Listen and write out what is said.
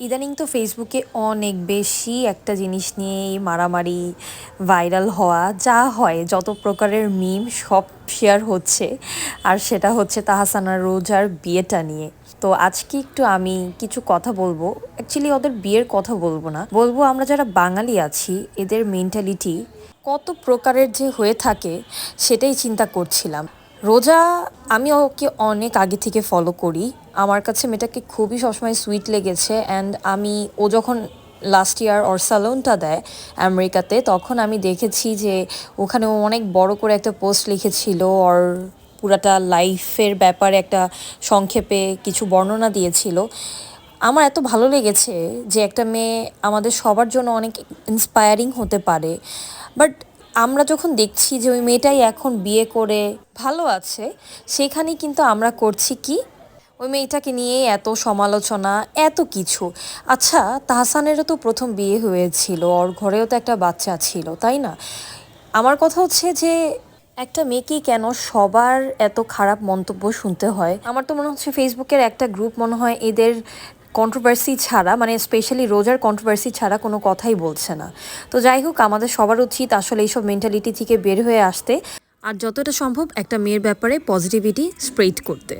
ইদানিং তো ফেসবুকে অনেক বেশি একটা জিনিস নিয়ে মারামারি ভাইরাল হওয়া যা হয়, যত প্রকারের মিম সব শেয়ার হচ্ছে। আর সেটা হচ্ছে তাহাসানা রোজার বিয়েটা নিয়ে। তো আজকে একটু আমি কিছু কথা বলব। অ্যাকচুয়ালি ওদের বিয়ের কথা বলব না। বলব আমরা যারা বাঙালি আছি, এদের মেন্টালিটি কত প্রকারের যে হয়ে থাকে, সেটাই চিন্তা করছিলাম। রোজা আমি ওকে অনেক আগে থেকে ফলো করি। আমার কাছে মেয়েটাকে খুবই সবসময় সুইট লেগেছে অ্যান্ড আমি, ও যখন লাস্ট ইয়ার ওর স্যালুনটা দেয় আমেরিকাতে, তখন আমি দেখেছি যে ওখানে ও অনেক বড় করে একটা পোস্ট লিখেছিল, ওর পুরাটা লাইফের ব্যাপারে একটা সংক্ষেপে কিছু বর্ণনা দিয়েছিল। আমার এত ভালো লেগেছে যে একটা মেয়ে আমাদের সবার জন্য অনেক ইন্সপায়ারিং হতে পারে। বাট আমরা যখন দেখছি যে ওই মেয়েটাই এখন বিয়ে করে ভালো আছে, সেখানেই কিন্তু আমরা করছি কি? ওই মেয়েটাকে নিয়ে এত সমালোচনা, এত কিছু। আচ্ছা তাহসানেরও তো প্রথম বিয়ে হয়েছিল, ওর ঘরেও তো একটা বাচ্চা ছিল, তাই না? আমার কথা হচ্ছে যে একটা মেয়েকেই কেন সবার এত খারাপ মন্তব্য শুনতে হয়? আমার তো মনে হচ্ছে ফেসবুকের একটা গ্রুপ মনে হয় এদের কন্ট্রোভার্সি ছাড়া মানে স্পেশালি রোজার কন্ট্রোভার্সি ছাড়া কোনো কথাই বলছে না। তো যাই হোক, আমাদের সবার উচিত আসলে এইসব মেন্টালিটি থেকে বের হয়ে আসতে। আর যতটা সম্ভব একটা মেয়ের ব্যাপারে পজিটিভিটি স্প্রেড করতে।